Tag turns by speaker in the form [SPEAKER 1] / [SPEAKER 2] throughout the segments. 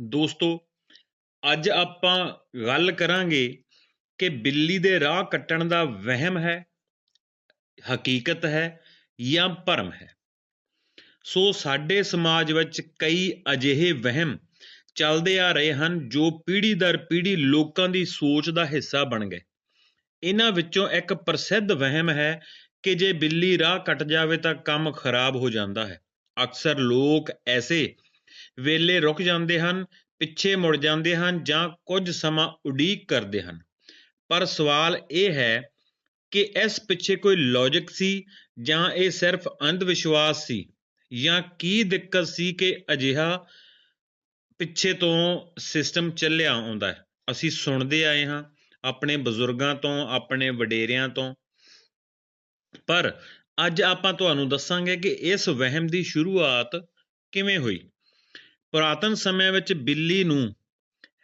[SPEAKER 1] ਦੋਸਤੋ, ਅੱਜ ਆਪਾਂ ਗੱਲ ਕਰਾਂਗੇ ਕਿ ਬਿੱਲੀ ਦੇ ਰਾਹ ਕੱਟਣ ਦਾ ਵਹਿਮ ਹੈ, ਹਕੀਕਤ ਹੈ ਜਾਂ ਭਰਮ ਹੈ। ਸੋ ਸਾਡੇ ਸਮਾਜ ਵਿੱਚ ਕਈ ਅਜਿਹੇ ਵਹਿਮ ਚੱਲਦੇ ਆ ਰਹੇ ਹਨ ਜੋ ਪੀੜ੍ਹੀ ਦਰ ਪੀੜ੍ਹੀ ਲੋਕਾਂ ਦੀ ਸੋਚ ਦਾ ਹਿੱਸਾ ਬਣ ਗਏ। ਇਹਨਾਂ ਵਿੱਚੋਂ ਇੱਕ ਪ੍ਰਸਿੱਧ ਵਹਿਮ ਹੈ ਕਿ ਜੇ ਬਿੱਲੀ ਰਾਹ ਕੱਟ ਜਾਵੇ ਤਾਂ ਕੰਮ ਖਰਾਬ ਹੋ ਜਾਂਦਾ ਹੈ। ਅਕਸਰ ਲੋਕ ਐਸੇ ਵੇਲੇ ਰੁਕ ਜਾਂਦੇ ਹਨ, ਪਿੱਛੇ ਮੁੜ ਜਾਂਦੇ ਹਨ ਜਾਂ ਕੁਝ ਸਮਾਂ ਉਡੀਕ ਕਰਦੇ ਹਨ। ਪਰ ਸਵਾਲ ਇਹ ਹੈ ਕਿ ਇਸ ਪਿੱਛੇ ਕੋਈ ਲੌਜੀਕ ਸੀ ਜਾਂ ਇਹ ਸਿਰਫ ਅੰਧ ਵਿਸ਼ਵਾਸ ਸੀ ਜਾਂ ਕੀ ਦਿੱਕਤ ਸੀ ਕਿ ਅਜਿਹਾ ਪਿੱਛੇ ਤੋਂ ਸਿਸਟਮ ਚੱਲਿਆ ਆਉਂਦਾ ਹੈ? ਅਸੀਂ ਸੁਣਦੇ ਆਏ ਹਾਂ ਆਪਣੇ ਬਜ਼ੁਰਗਾਂ ਤੋਂ, ਆਪਣੇ ਵਡੇਰਿਆਂ ਤੋਂ। ਪਰ ਅੱਜ ਆਪਾਂ ਤੁਹਾਨੂੰ ਦੱਸਾਂਗੇ ਕਿ ਇਸ ਵਹਿਮ ਦੀ ਸ਼ੁਰੂਆਤ ਕਿਵੇਂ ਹੋਈ? ਪੁਰਾਤਨ ਸਮਿਆਂ ਵਿੱਚ ਬਿੱਲੀ ਨੂੰ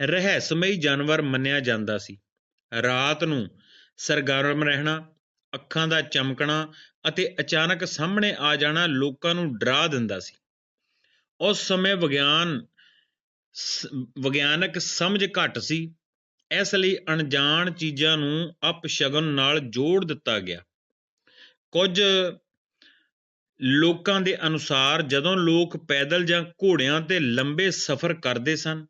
[SPEAKER 1] ਰਹੱਸਮਈ ਜਾਨਵਰ ਮੰਨਿਆ ਜਾਂਦਾ ਸੀ। ਰਾਤ ਨੂੰ ਸਰਗਰਮ ਰਹਿਣਾ, ਅੱਖਾਂ ਦਾ ਚਮਕਣਾ ਅਤੇ ਅਚਾਨਕ ਸਾਹਮਣੇ ਆ ਜਾਣਾ ਲੋਕਾਂ ਨੂੰ ਡਰਾ ਦਿੰਦਾ ਸੀ। ਉਸ ਸਮੇਂ ਵਿਗਿਆਨ ਵਿਗਿਆਨਕ ਸਮਝ ਘੱਟ ਸੀ। ਇਸ ਲਈ ਅਣਜਾਣ ਚੀਜ਼ਾਂ ਨੂੰ ਅਪਸ਼ਗਨ ਨਾਲ ਜੋੜ ਦਿੱਤਾ ਗਿਆ। ਕੁਝ ਲੋਕਾਂ ਦੇ ਅਨੁਸਾਰ ਜਦੋਂ ਲੋਕ ਪੈਦਲ ਜਾਂ ਘੋੜਿਆਂ ਤੇ ਲੰਬੇ ਸਫ਼ਰ ਕਰਦੇ ਸਨ,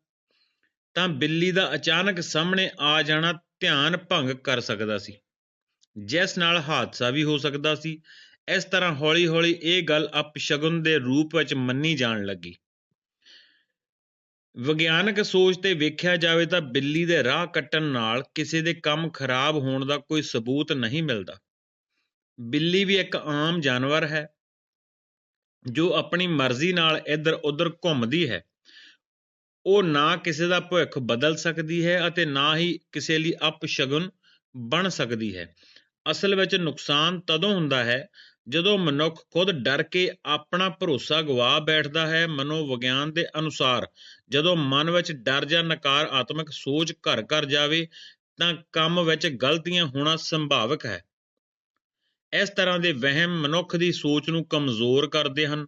[SPEAKER 1] ਤਾਂ ਬਿੱਲੀ ਦਾ ਅਚਾਨਕ ਸਾਹਮਣੇ ਆ ਜਾਣਾ ਧਿਆਨ ਭੰਗ ਕਰ ਸਕਦਾ ਸੀ। ਜਿਸ ਨਾਲ ਹਾਦਸਾ ਵੀ ਹੋ ਸਕਦਾ ਸੀ। ਇਸ ਤਰ੍ਹਾਂ ਹੌਲੀ-ਹੌਲੀ ਇਹ ਗੱਲ ਅਪਸ਼ਗਨ ਦੇ ਰੂਪ ਵਿੱਚ ਮੰਨੀ ਜਾਣ ਲੱਗੀ। ਵਿਗਿਆਨਕ ਸੋਚ ਤੇ ਵੇਖਿਆ ਜਾਵੇ ਤਾਂ ਬਿੱਲੀ ਦੇ ਰਾਹ ਕੱਟਣ ਨਾਲ ਕਿਸੇ ਦੇ ਕੰਮ ਖਰਾਬ ਹੋਣ ਦਾ ਕੋਈ ਸਬੂਤ ਨਹੀਂ ਮਿਲਦਾ। ਬਿੱਲੀ ਵੀ ਇੱਕ ਆਮ ਜਾਨਵਰ ਹੈ। ਜੋ ਆਪਣੀ ਮਰਜ਼ੀ ਨਾਲ ਇੱਧਰ-ਉੱਧਰ ਘੁੰਮਦੀ ਹੈ, ਉਹ ਨਾ ਕਿਸੇ ਦਾ ਭਵਿੱਖ ਬਦਲ ਸਕਦੀ ਹੈ ਅਤੇ ਨਾ ਹੀ ਕਿਸੇ ਲਈ ਅਪਸ਼ਗਨ ਬਣ ਸਕਦੀ ਹੈ। ਅਸਲ ਵਿੱਚ ਨੁਕਸਾਨ ਤਦੋਂ ਹੁੰਦਾ ਹੈ ਜਦੋਂ ਮਨੁੱਖ ਖੁਦ ਡਰ ਕੇ ਆਪਣਾ ਭਰੋਸਾ ਗਵਾ ਬੈਠਦਾ ਹੈ ਮਨੋਵਿਗਿਆਨ ਦੇ ਅਨੁਸਾਰ। ਜਦੋਂ ਮਨ ਵਿੱਚ ਡਰ ਜਾਂ ਨਕਾਰਾਤਮਕ ਸੋਚ ਘਰ ਘਰ ਜਾਵੇ ਤਾਂ ਕੰਮ ਵਿੱਚ ਗਲਤੀਆਂ ਹੋਣਾ ਸੰਭਾਵਿਕ ਹੈ। ਇਸ ਤਰ੍ਹਾਂ ਦੇ ਵਹਿਮ ਮਨੁੱਖ ਦੀ ਸੋਚ ਨੂੰ ਕਮਜ਼ੋਰ ਕਰਦੇ ਹਨ।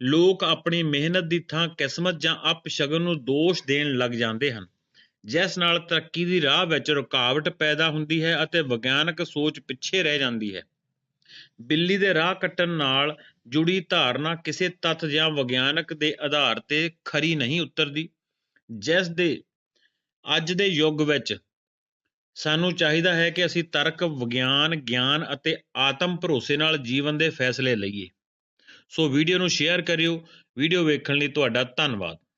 [SPEAKER 1] ਲੋਕ ਆਪਣੀ ਮਿਹਨਤ ਦੀ ਥਾਂ ਕਿਸਮਤ ਜਾਂ ਅਪਸ਼ਗਨ ਨੂੰ ਦੋਸ਼ ਦੇਣ ਲੱਗ ਜਾਂਦੇ ਹਨ, ਜਿਸ ਨਾਲ ਤਰੱਕੀ ਦੀ ਰਾਹ ਵਿੱਚ ਰੁਕਾਵਟ ਪੈਦਾ ਹੁੰਦੀ ਹੈ ਅਤੇ ਵਿਗਿਆਨਕ ਸੋਚ ਪਿੱਛੇ ਰਹਿ ਜਾਂਦੀ ਹੈ। ਬਿੱਲੀ ਦੇ ਰਾਹ ਕੱਟਣ ਨਾਲ ਜੁੜੀ ਧਾਰਨਾ ਕਿਸੇ ਤੱਥ ਜਾਂ ਵਿਗਿਆਨਕ ਦੇ ਆਧਾਰ ਤੇ ਖਰੀ ਨਹੀਂ ਉਤਰਦੀ, ਜਿਸ ਦੇ ਅੱਜ ਦੇ ਯੁੱਗ ਵਿੱਚ ਸਾਨੂੰ ਚਾਹੀਦਾ ਹੈ ਕਿ ਅਸੀਂ ਤਰਕ, ਵਿਗਿਆਨ, ਗਿਆਨ ਅਤੇ ਆਤਮ ਭਰੋਸੇ ਨਾਲ ਜੀਵਨ ਦੇ ਫੈਸਲੇ ਲਈਏ। ਸੋ ਵੀਡੀਓ ਨੂੰ ਸ਼ੇਅਰ ਕਰਿਓ। ਵੀਡੀਓ ਵੇਖਣ ਲਈ ਤੁਹਾਡਾ ਧੰਨਵਾਦ।